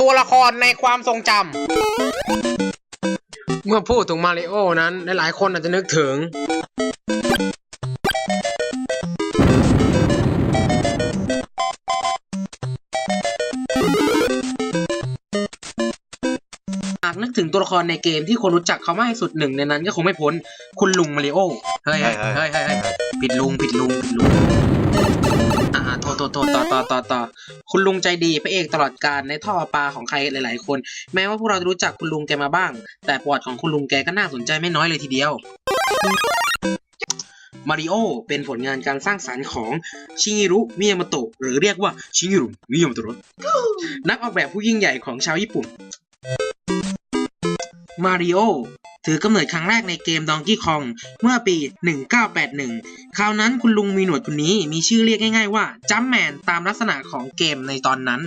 ตัวละครในความทรงจำเมื่อพูดถึงมาริโอนั้นหลายๆคนอาจจะนึกถึง หากนึกถึงตัวละครในเกมที่คนรู้จักเขามากที่สุดหนึ่งในนั้นก็คงไม่พ้นคุณลุงมาริโอ เฮ้ยเฮ้ยเฮ้ยเฮ้ยเฮ้ยผิดลุงผิดลุงผิดลุงอ่า โทษโทษโทษต่อต่อต่อต่อคุณลุงใจดีพระเอกตลอดการในท่อประปาของใครหลาย ๆ คน แม้ว่าพวกเราจะรู้จักคุณลุงแกมาบ้าง แต่ประวัติของคุณลุงแกก็น่าสนใจไม่น้อยเลยทีเดียวมาริโอเป็นผลงานการสร้างสรรค์ของชิงิรุ มิยาโมโตะหรือเรียกว่าชิงิรุ มิยาโมโตะนักออกแบบผู้ยิ่งใหญ่ของชาวญี่ปุ่นมาริโอ ถือกำเนิดครั้งแรกในเกม Donkey Kong เมื่อปี 1981 คราวนั้นคุณลุงมีหนวดคนนี้มีชื่อเรียกง่ายๆว่าจัมแมนตามลักษณะของเกมในตอนนั้น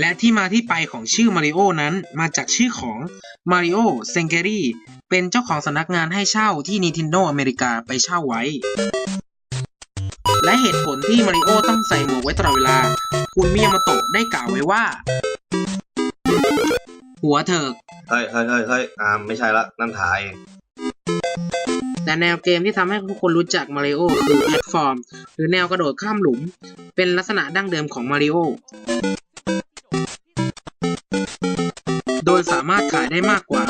และที่มาที่ไปของชื่อมาริโอนั้นมาจากชื่อของมาริโอเซงเกอรี่เป็นเจ้าของสำนักงานให้เช่าที่ Nintendo อเมริกาไปเช่าไว้ และเหตุผลที่มาริโอต้องใส่หมวกไว้ตลอดเวลา คุณมิยาโมโตะได้กล่าวไว้ว่า หัวเถิก เฮ้ยเฮ้ยเฮ้ยเฮ้ยอ่าไม่ใช่ละ นั่นถ่ายแต่แนวเกมที่ทำให้ทุกคนรู้จักมาริโอคือแพลตฟอร์ม หรือแนวกระโดดข้ามหลุม เป็นลักษณะดั้งเดิมของมาริโอโดยสามารถขายได้มากกว่า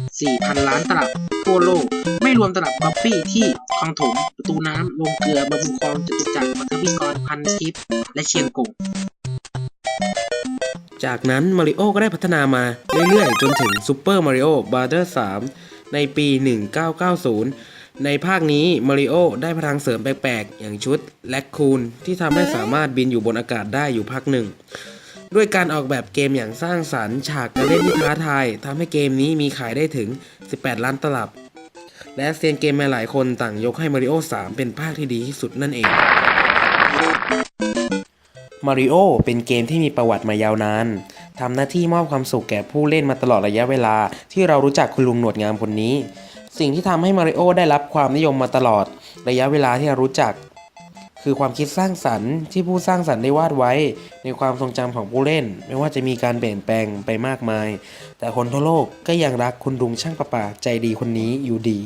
4,000 ล้านตลับทั่วโลก ไม่รวมตลับก๊อปปี้ที่คลองถม ประตูน้ำลงเกลือบำรุงคลองจตุจักรมัทวิกรพันทิพย์และเชียงกง จากนั้นมาริโอก็ได้พัฒนามาเรื่อยๆ จนถึง Super Mario Bros. 3ในปี 1990 ในภาคนี้มาริโอได้พลังเสริมแปลกๆ อย่างชุดแลคคูนที่ทำให้สามารถบินอยู่บนอากาศได้อยู่พักหนึ่งด้วยการออกแบบเกมอย่างสร้างสรรค์ฉากการเล่นที่ท้าทายทำให้เกมนี้มีขายได้ถึง 18 ล้านตลับ และเซียนเกมหลายๆคนต่างยกให้มาริโอ3เป็นภาคที่ดีที่สุดนั่นเอง มาริโอเป็นเกมที่มีประวัติมายาวนานทำหน้าที่มอบความสุขแก่ผู้เล่นมาตลอดระยะเวลา ที่เรารู้จักคุณลุงหนวดงามคนนี้ สิ่งที่ทำให้มาริโอได้รับความนิยมมาตลอดระยะเวลาที่เรารู้จัก คือความคิดสร้างสรรค์ที่ผู้สร้างสรรค์ได้วาดไว้ ในความทรงจำของผู้เล่น ไม่ว่าจะมีการเปลี่ยนแปลงไปมากมาย แต่คนทั่วโลกก็ยังรักคุณลุงช่างประปาใจดีคนนี้อยู่ดี